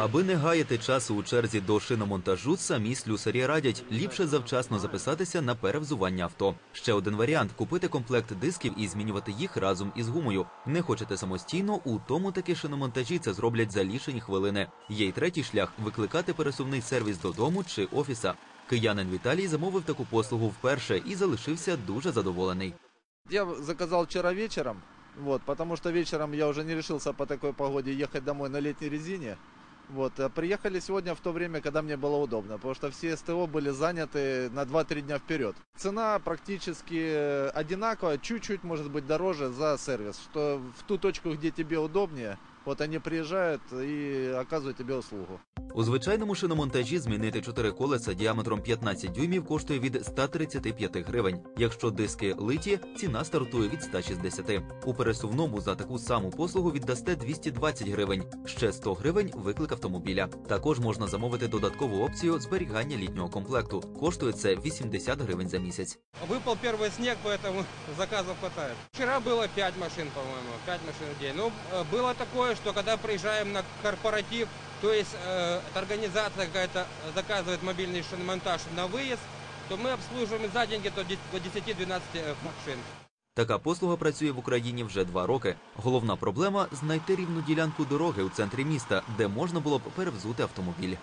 Аби не гаяти часу у черзі до шиномонтажу, самі слюсарі радять ліпше завчасно записатися на перевзування авто. Ще один варіант купити комплект дисків і змінювати їх разом із гумою. Не хочете самостійно, у тому таки шиномонтажі це зроблять за лічені хвилини. Є й третій шлях викликати пересувний сервіс додому чи офіса. Киянин Віталій замовив таку послугу вперше і залишився дуже задоволений. Я заказал вчера вечером, вот, потому что вечером я уже не решился по такой погоде ехать домой на летней резине. Вот, а приехали сегодня в то время, когда мне было удобно, потому что все СТО были заняты на 2-3 дня вперед. Цена практически э, одинаковая, чуть-чуть может быть дороже за сервис, что в ту точку, где тебе удобнее, вот они приезжают и оказывают тебе услугу. У звичайному шиномонтажі змінити чотири колеса діаметром 15 дюймів коштує від 135 гривень. Якщо диски литі, ціна стартує від 160. У пересувному за таку саму послугу віддасте 220 гривень. Ще 100 гривень виклик автомобіля. Також можна замовити додаткову опцію зберігання літнього комплекту. Коштує це 80 гривень за місяць. Выпал первый снег, поэтому заказов хватает. Вчера было 5 машин, по-моему, 5 машин в день. Ну, э, было такое, что когда приезжаем на корпоратив, то есть э, эта организация какая-то заказывает мобильный шиномонтаж на выезд, то мы обслуживаем за деньги до 10-12 э, машин. Така послуга працює в Україні вже два роки. Головна проблема знайти рівну ділянку дороги у центрі міста, де можна було б перевзути автомобіль.